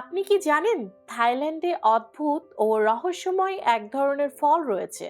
আপনি কি জানেন থাইল্যান্ডে অদ্ভুত ও রহস্যময় এক ধরনের ফল রয়েছে,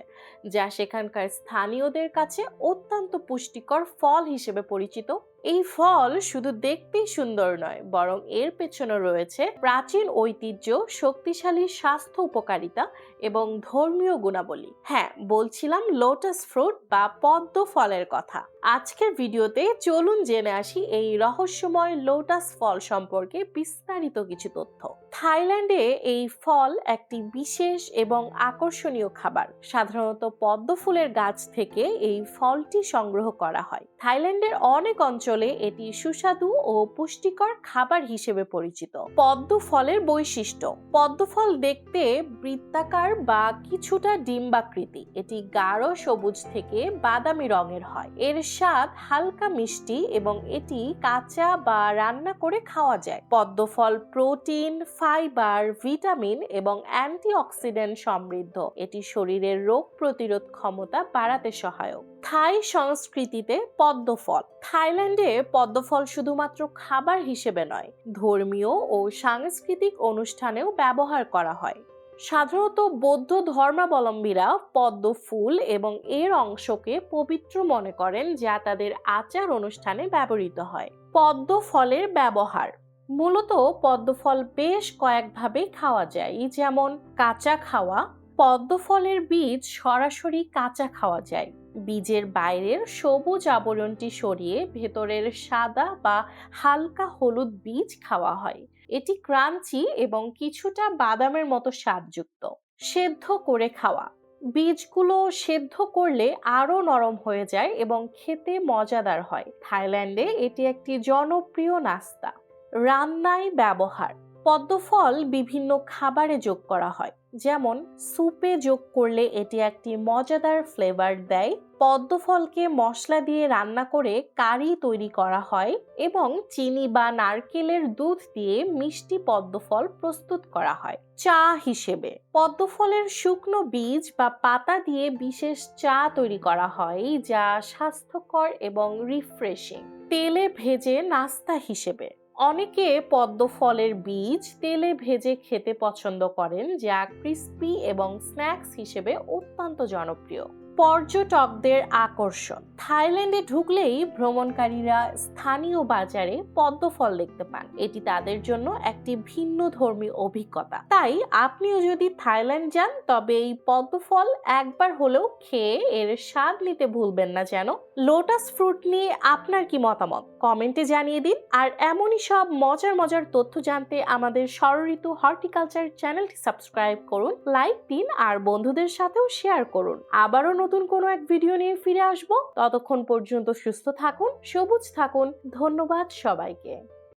যা সেখানকার স্থানীয়দের কাছে অত্যন্ত পুষ্টিকর ফল হিসেবে পরিচিত? এই ফল শুধু দেখতেই সুন্দর নয়, বরং এর পেছনে রয়েছে প্রাচীন ঐতিহ্য, শক্তিশালী স্বাস্থ্য উপকারিতা এবং ধর্মীয় গুণাবলী। হ্যাঁ বলছিলাম লোটাস ফ্রুট বা পদ্ম ফলের কথা। আজকের ভিডিওতে চলুন জেনে আসি এই রহস্যময় লোটাস ফল সম্পর্কে বিস্তারিত কিছু তথ্য। থাইল্যান্ডে এই ফল একটি বিশেষ এবং আকর্ষণীয় খাবার। সাধারণত পদ্ম ফুলের গাছ থেকে এই ফলটি সংগ্রহ করা হয়। থাইল্যান্ডের অনেক অঞ্চলে এটি সুস্বাদু ও পুষ্টিকর খাবার হিসেবে পরিচিত। পদ্ম ফলের বৈশিষ্ট্য। পদ্ম ফল দেখতে বৃত্তাকার বা কিছুটা ডিম্বাকৃতি। এটি গাঢ় সবুজ থেকে বাদামি রঙের হয়। এর স্বাদ হালকা মিষ্টি এবং এটি কাঁচা বা রান্না করে খাওয়া যায়। পদ্ম ফল প্রোটিন, ফাইবার, ভিটামিন এবং অ্যান্টিঅক্সিডেন্ট সমৃদ্ধ। এটি শরীরের রোগ প্রতিরোধ ক্ষমতা বাড়াতে সহায়ক। থাই সংস্কৃতিতে পদ্মফল। থাইল্যান্ডে পদ্মফল শুধুমাত্র খাবার হিসেবে নয়, ধর্মীয় ও সাংস্কৃতিক অনুষ্ঠানেও ব্যবহার করা হয়। সাধারণত বৌদ্ধ ধর্মাবলম্বীরা পদ্ম ফুল এবং এর অংশকে পবিত্র মনে করেন যা তাদের আচার অনুষ্ঠানে ব্যবহৃত হয়। পদ্ম ফলের ব্যবহার। মূলত পদ্মফল বেশ কয়েকভাবে খাওয়া যায়, যেমন কাঁচা খাওয়া পদ্ম ফলের বীজ সরাসরি কাঁচা খাওয়া যায়। বীজের বাইরের সবুজ আবরণটি সরিয়ে ভেতরের সাদা বা হালকা হলুদ বীজ খাওয়া হয়। এটি ক্রাঞ্চি এবং কিছুটা বাদামের মতো স্বাদযুক্ত, সেদ্ধ করে খাওয়া। বীজগুলো সেদ্ধ করলে আরও নরম হয়ে যায় এবং খেতে মজাদার হয়। থাইল্যান্ডে এটি একটি জনপ্রিয় নাস্তা। রান্নায় ব্যবহার। পদ্মফল বিভিন্ন খাবারে যোগ করা হয়। যেমন, স্যুপে যোগ করলে এটি একটি মজাদার ফ্লেভার দেয়। পদ্মফলকে মশলা দিয়ে রান্না করে কারি তৈরি করা হয় এবং চিনি বা নারকেলের দুধ দিয়ে মিষ্টি পদ্মফল প্রস্তুত করা হয় চা হিসেবে। পদ্মফলের শুকনো বীজ বা পাতা দিয়ে বিশেষ চা তৈরি করা হয়, যা স্বাস্থ্যকর এবং রিফ্রেশিং তেলে ভেজে নাস্তা হিসেবে। অনেকে পদ্ম ফলের বীজ তেলে ভেজে খেতে পছন্দ করেন, যা ক্রিস্পি এবং স্ন্যাক্স হিসেবে অত্যন্ত জনপ্রিয়। পর্যটকদের আকর্ষণ। থাইল্যান্ডে ঢুকলেই ভ্রমণকারীরা স্থানীয় বাজারে পদ্মফল দেখতে পান। এটি তাদের জন্য একটি ভিন্ন ধর্মী অভিজ্ঞতা। তাই আপনিও যদি থাইল্যান্ড যান, তবে এই পদ্মফল একবার হলেও খেয়ে এর স্বাদ নিতে ভুলবেন না যেন। লোটাস ফ্রুট নিয়ে আপনার কি মতামত? কমেন্টে জানিয়ে দিন। আর এমনই সব মজার মজার তথ্য জানতে আমাদের ষড়ঋতু হর্টিকালচার চ্যানেলটি সাবস্ক্রাইব করুন, লাইক দিন, আর বন্ধুদের সাথেও শেয়ার করুন। আবারও নতুন কোনো এক ভিডিও নিয়ে ফিরে আসব। ততক্ষণ পর্যন্ত সুস্থ থাকুন, সবুজ থাকুন। ধন্যবাদ সবাইকে।